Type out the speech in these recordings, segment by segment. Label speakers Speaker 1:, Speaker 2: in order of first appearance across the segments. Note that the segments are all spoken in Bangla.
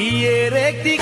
Speaker 1: বিয়ের একটি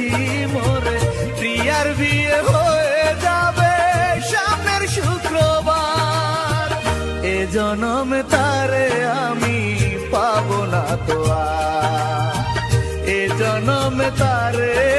Speaker 1: গেছি মোরে, প্রিয়ার বিয়ে হয়ে যাবে সামনের শুক্রবার। এ জনমে তারে আমি পাবো না তো আর। এ জনমে তারে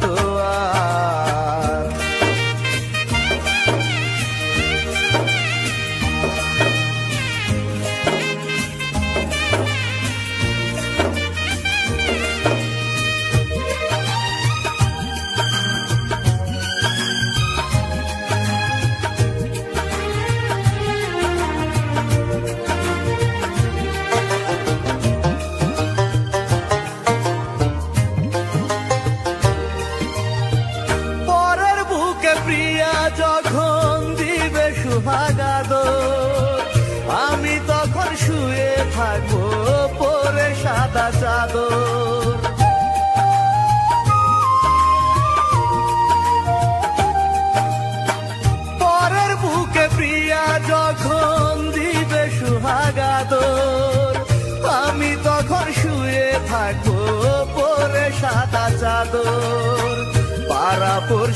Speaker 1: তো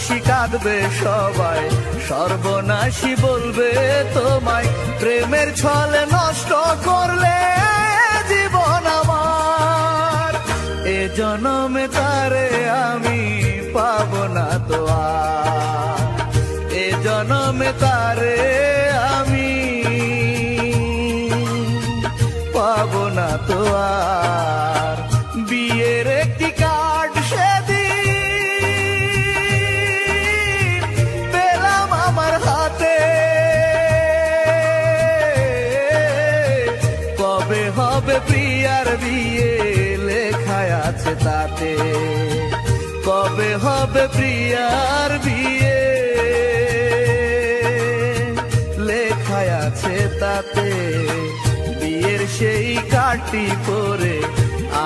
Speaker 1: পড়শি কাঁদবে সবাই। সর্বনাশী বলবে তোমায়, প্রেমের ছলে নষ্ট করলে জীবন আমার। এ জনমে তারে আমি পাব না তো এ জনমে তারে আমি পাব না তো আর। প্রিয়ার বিয়ে লেখায় আছে তাতে। কবে হবে প্রিয়ার বিয়ে? লেখায় আছে তাতে। বিয়ের সেই কাটি পরে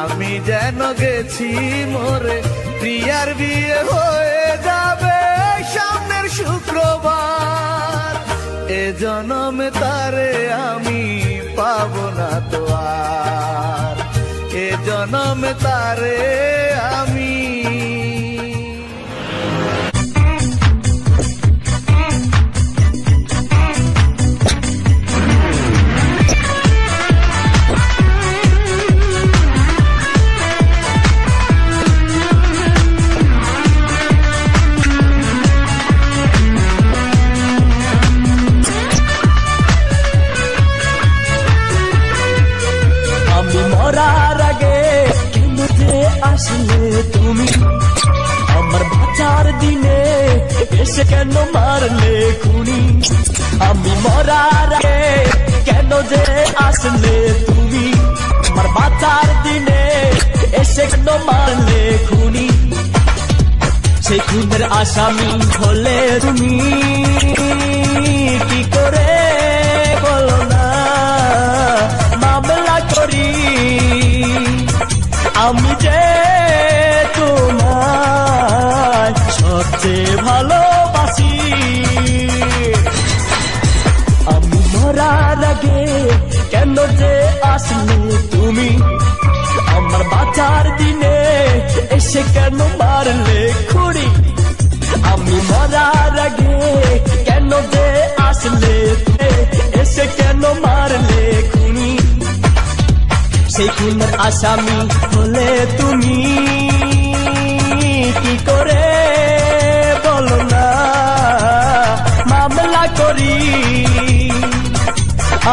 Speaker 1: আমি যেন গেছি মোরে। প্রিয়ার বিয়ে হয়ে যাবে সামনের শুক্রবার। এ জনমে তারে আমি পাবো না তো আর। এ জনম তারে আমি
Speaker 2: খুনের আসামি হলে তুমি কি করে বলো না? মামলা করি। আমি যে তোমার সবচেয়ে ভালোবাসি। আমি মরার আগে কেন যে আসলে তুমি আমার বাঁচার দিনে এসে কেন মারলে খুঁড়ি? আমি মরার আগে কেন যে আসলে? এসে কেন মারলে খুনি? সেই খুনের আসামি হলে তুমি কি করে বলো না? মামলা করি।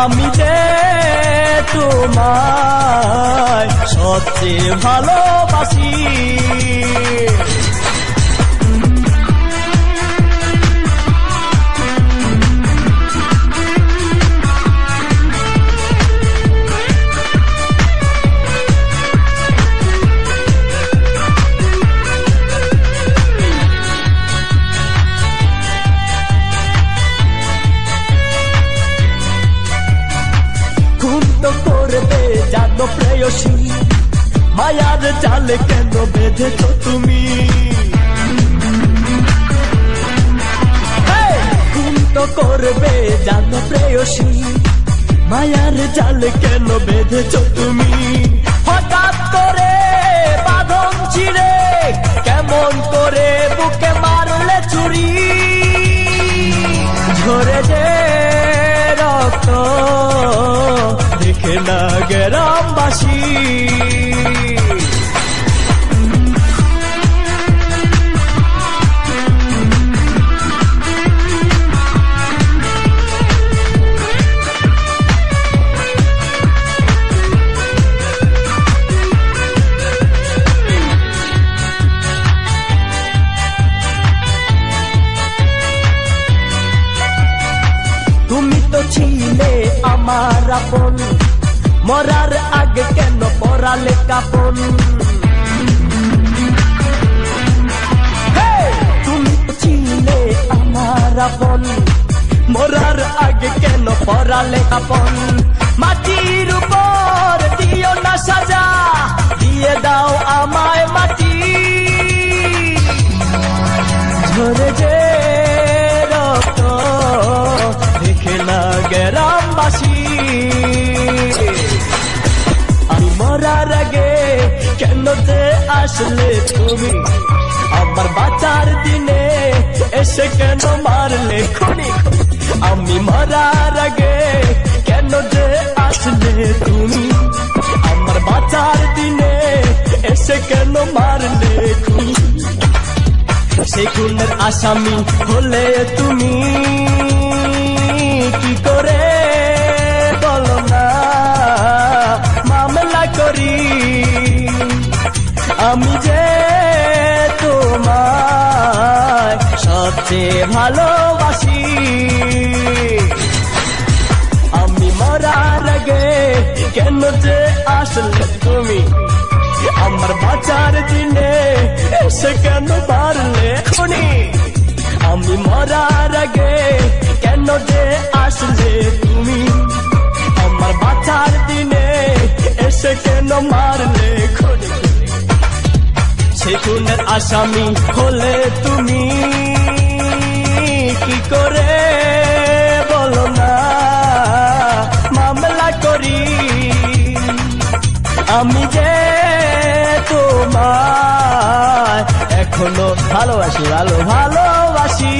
Speaker 2: আমি যে তোমায় সবচেয়ে ভালোবাসি। জানো মায়ার জালে কেন বেঁধেছ তুমি! খুন তো করবে জানো প্রেয়সী। মায়ার জালে কেন বেঁধেছ তুমি? হঠাৎ করে বাঁধন ছিঁড়ে কেমন করে বুকে মারলে চুরি? ঝরে যে রক্ত দেখে না গ্রামবাসী ছিলে আমার আপন। মরার আগে কেন পরালে কাপন? তুমি ছিলে আমার আপন। মরার আগে কেন পরালে কাপন? মাটির উপর দিও না সাজা, দিয়ে দাও আমায় মাটি। ঝরে গ্রামবাসী আমি মরার আগে কেন যে আসলে তুমি? আমার বাঁচার দিনে এসে কেন মারলে খুনি? আমি মরার আগে কেন যে আসলে তুমি? আমার বাঁচার দিনে এসে কেন মারলে খুনি? সেই খুনের আসামি হলে তুমি? ভালোবাসি। আমি মরার আগে কেন যে আসলে তুমি? আমার বাঁচার দিনে এসে কেন মারলে খুনি আমি মরার আগে কেন যে আসলে তুমি? আমার বাঁচার দিনে এসে কেন মারলে খুনি সে খুনের আসামি হলে তুমি? কি করে? বলো না মামলা করি। আমি যে তোমার এখনও ভালোবাসি ভালো ভালোবাসি।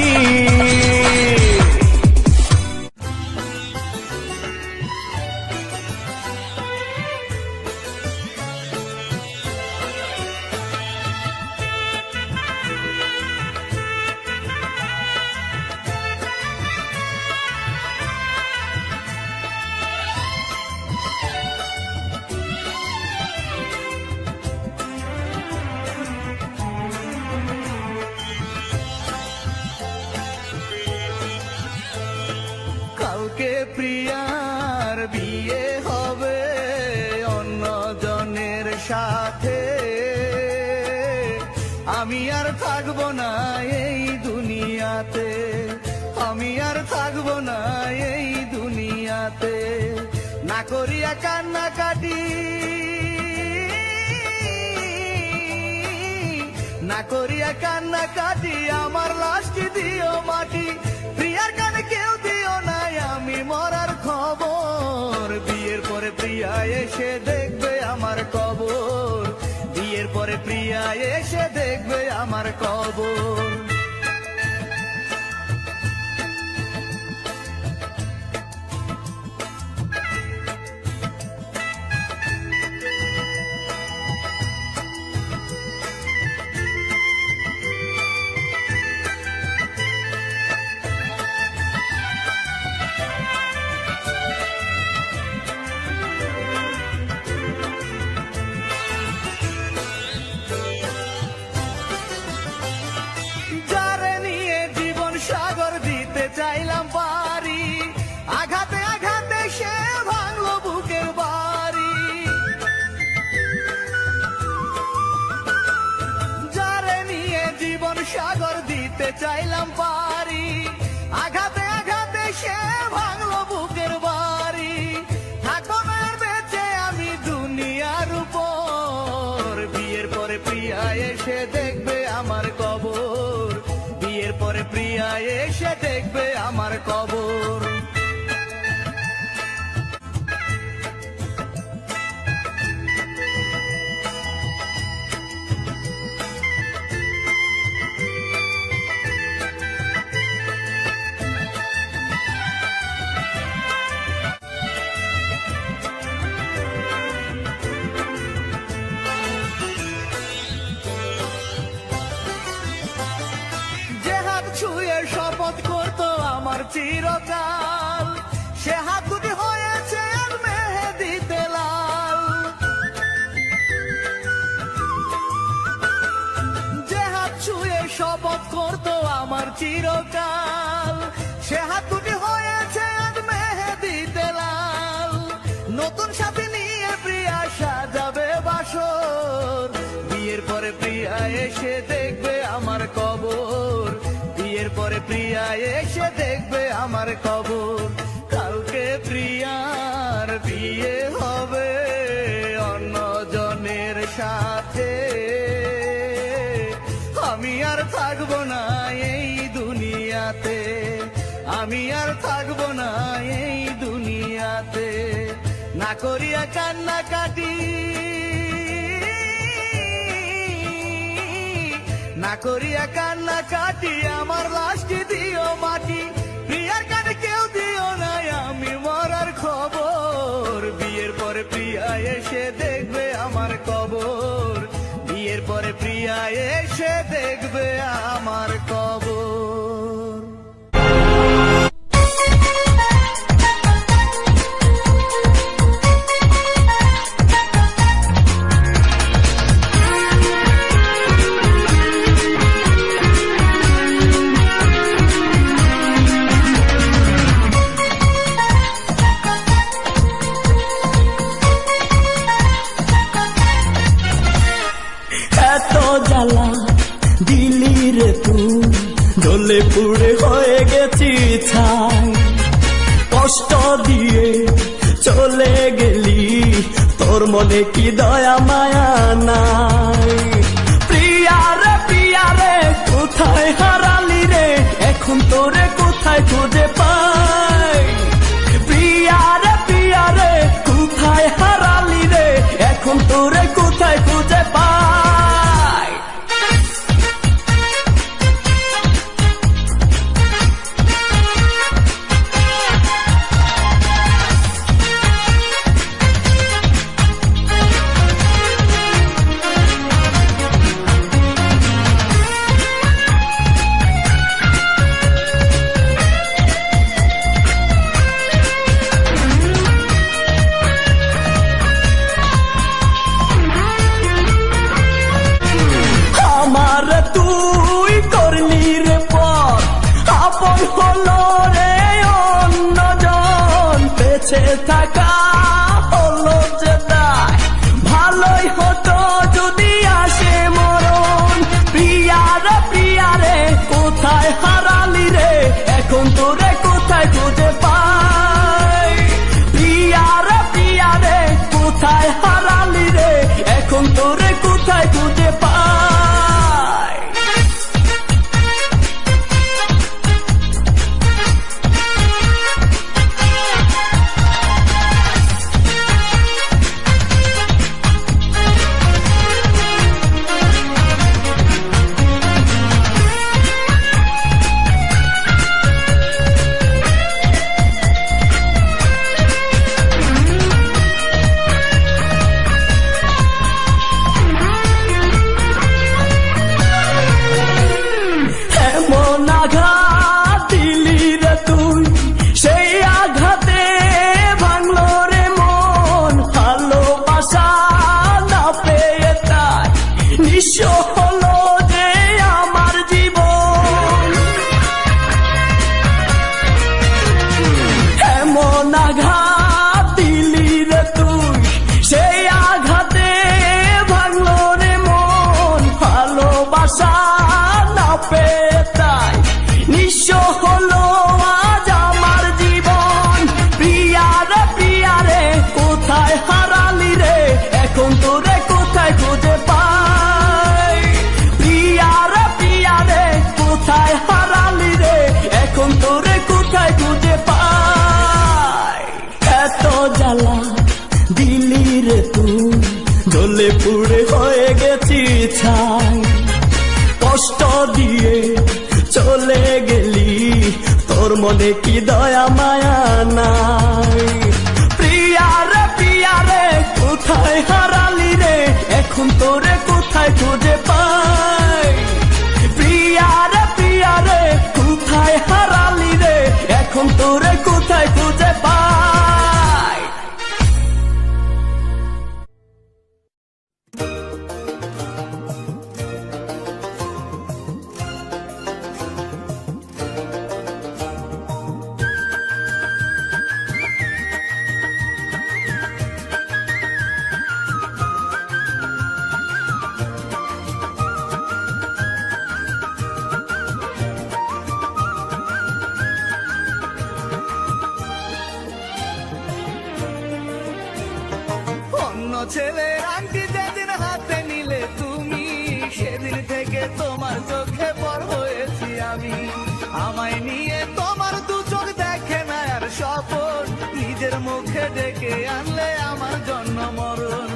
Speaker 1: না করিয়া কান্না কাটি, আমার লাশটি দিও মাটি। প্রিয়ার কানে কেউ দিও নাই, আমি মরার খবর। বিয়ের পরে প্রিয়া এসে দেখবে আমার কবর। বিয়ের পরে প্রিয়া এসে দেখবে আমার কবর। চাইলাম বাড়ি আঘাতে আঘাতে সে ভাঙলো বুকের বাড়ি। যারে নিয়ে জীবন সাগর দিতে চাইলাম পারি। আঘাতে আঘাতে সে ভাঙলো এসে দেখবে আমার কবর। চিরকাল। সে হাত হয়েছে মেহেদি লাল যে হাত ছুঁয়ে শপথ করতো আমার চিরকাল। পরে প্রিয়া এসে দেখবে আমার কবর। কালকে প্রিয়ার বিয়ে হবে অন্য জনের সাথে। আমি আর থাকব না এই দুনিয়াতে। আমি আর থাকব না এই দুনিয়াতে। না করিয়া কান্না কাটি করিয়া কান্না কাটি, আমার লাশটি দিও মাটি। প্রিয়ার কানে কেউ দিও নাই, আমি মরার খবর। বিয়ের পরে প্রিয়া এসে দেখবে
Speaker 2: It's tak মনে কি দয়া মায়া নাই? প্রিয়া রে প্রিয়া রে, কোথায় হারালি রে? এখন তোরে কোথায় খুঁজে পাই? প্রিয়া রে প্রিয়া রে, কোথায় হারালি রে? এখন তোরে
Speaker 1: নিয়ে তোমার দু চোখ দেখে না আর সপন নিজের মুখে ডেকে আনলে আমার জন্ম মরণ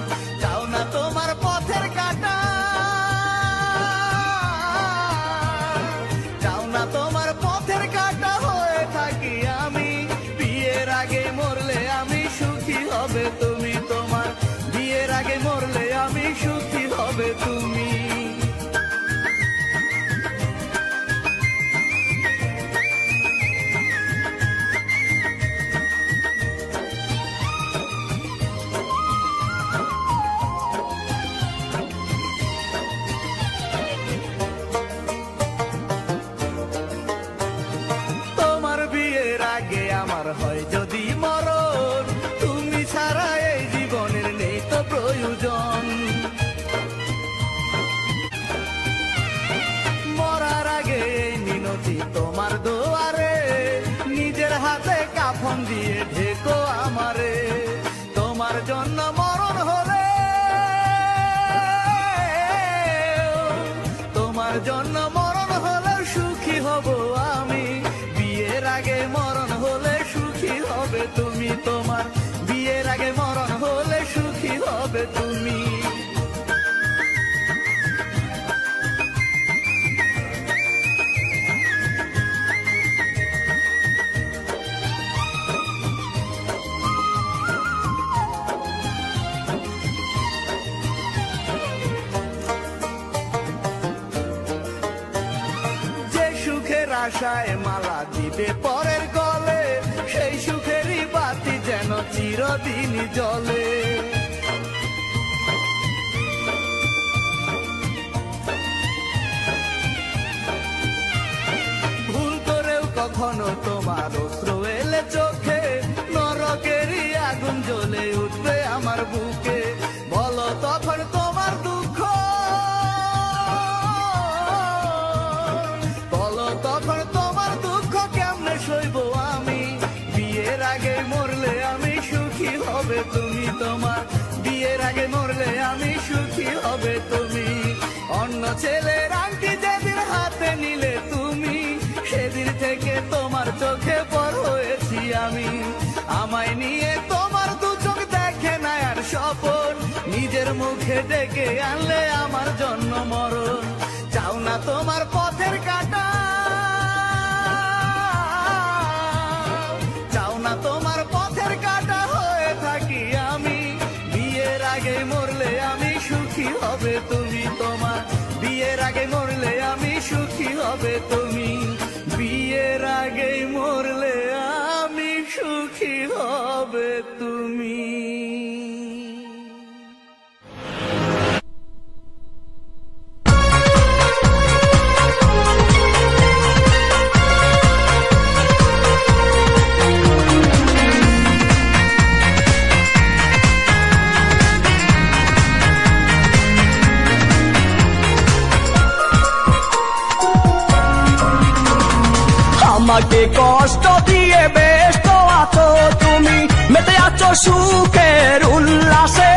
Speaker 1: হয়। আশায় মালা দিবে পরের গলে সেই সুখেরই বাতি যেন চিরদিন জলে সইব আমি। বিয়ের আগে মরলে আমি সুখী হবে তুমি তোমার। বিয়ের আগে মরলে আমি সুখী হবে তুমি। অন্য ছেলের আংটি যেদিন হাতে নিলে তুমি, সেদিন থেকে তোমার চোখে পর হয়েছি আমি। আমায় নিয়ে তোমার দু চোখ দেখে না আর স্বপন। নিজের মুখে ডেকে আনলে আমার জন্ম মরণ। চাও না তোমার পথের কাটা হবে তুমি। বিয়ের আগে মরলে আমি সুখী হবে তুমি।
Speaker 2: আমাকে কষ্ট দিয়ে ব্যস্ত আছো তুমি। মেতে আছো সুখের উল্লাসে।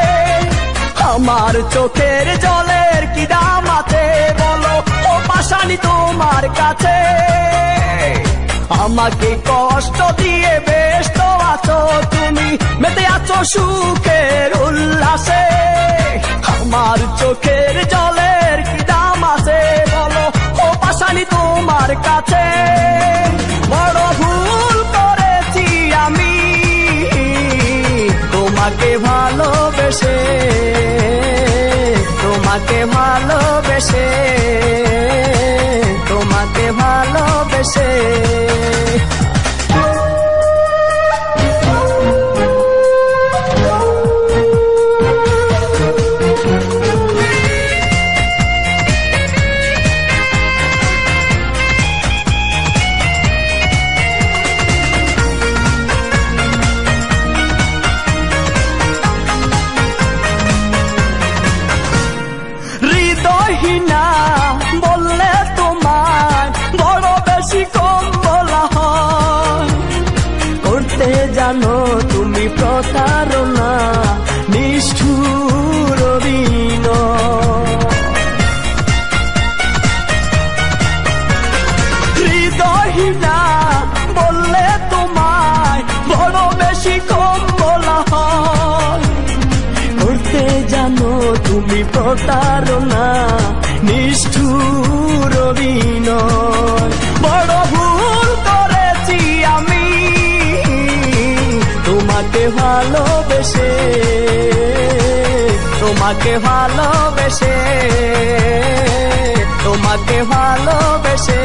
Speaker 2: আমার চোখের জলের কি দাম আছে বলো? ও পাশানি তোমার কাছে। আমাকে কষ্ট দিয়ে ব্যস্ত আছো তুমি। মেতে আছো সুখের উল্লাসে। আমার চোখের জলের কি দাম আছে পাশানি তোমার কাছে। বড় ভুল করেছি আমি। তোমাকে ভালোবেসে তোমাকে ভালোবেসে তোমাকে ভালোবেসে। ভালোবেসে তোমাকে ভালোবেসে তোমাকে ভালোবেসে।